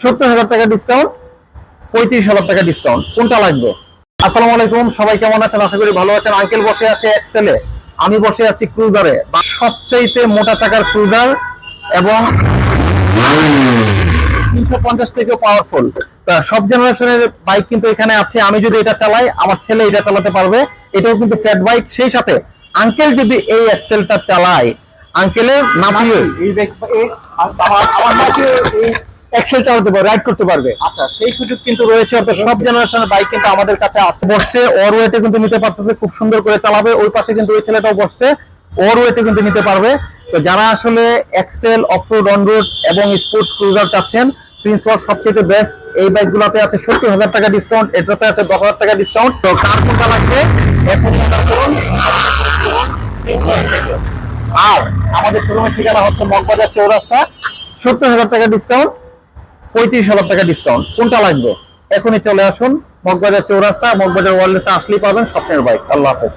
সত্তর হাজার টাকা ডিসকাউন্ট পঁয়ত্রিশ হাজার টাকা ডিসকাউন্ট কোনটা লাগবে? আসসালামু আলাইকুম, সবাই কেমন আছেন? আশা করি ভালো আছেন। আঙ্কেল বসে আছে এক্সেলে আমি বসে আছি ক্রুজারে সবচেয়ে মোটা চাকার ক্রুজার এবং তিনশো পঞ্চাশ থেকে পাওয়ারফুল সব জেনারেশনের বাইক কিন্তু এখানে আছে। আমি যদি এটা চালাই, আমার ছেলে এটা চালাতে পারবে। এটাও কিন্তু ফ্যাট বাইক সেই সাথে আঙ্কেল যদি এই এক্সেলটা চালায় আঙ্কেলের নাতিও আমার আমার এই এক্সেল চালাতে পারবে রাইড করতে পারবে। আচ্ছা সেই সুযোগ কিন্তু রয়েছে অর্থাৎ সব জেনারেশনের বাইক কিন্তু আমাদের কাছে আসছে। বসছে ওর ওয়েতে কিন্তু নিতে পারতেছে খুব সুন্দর করে চালাবে। ওই পাশে কিন্তু ওই ছেলেটাও বসছে ওর ওয়েতে কিন্তু নিতে পারবে। তো যারা আসলে excel off road on road এবং স্পোর্টস ক্রুজার চাচ্ছেন প্রিন্স ওয়ার্ক সবচেয়ে বেস্ট এই বাইকগুলোতে আছে সত্তর হাজার টাকা ডিসকাউন্ট এটাতে আছে দশ হাজার টাকা ডিসকাউন্ট তো কার কোনটা লাগবে? এখন। আর আমাদের শোরুমের ঠিকানা হচ্ছে মগবাজার চৌরাস্তা, সত্তর হাজার টাকা ডিসকাউন্ট পঁয়ত্রিশ হাজার টাকা ডিসকাউন্ট কোনটা লাগবে? এখনই চলে আসুন মগবাজার চৌরাস্তা, মগবাজার ওয়ার্ল্ডে আসলেই পাবেন স্বপ্নের বাইক আল্লাহ হাফেজ।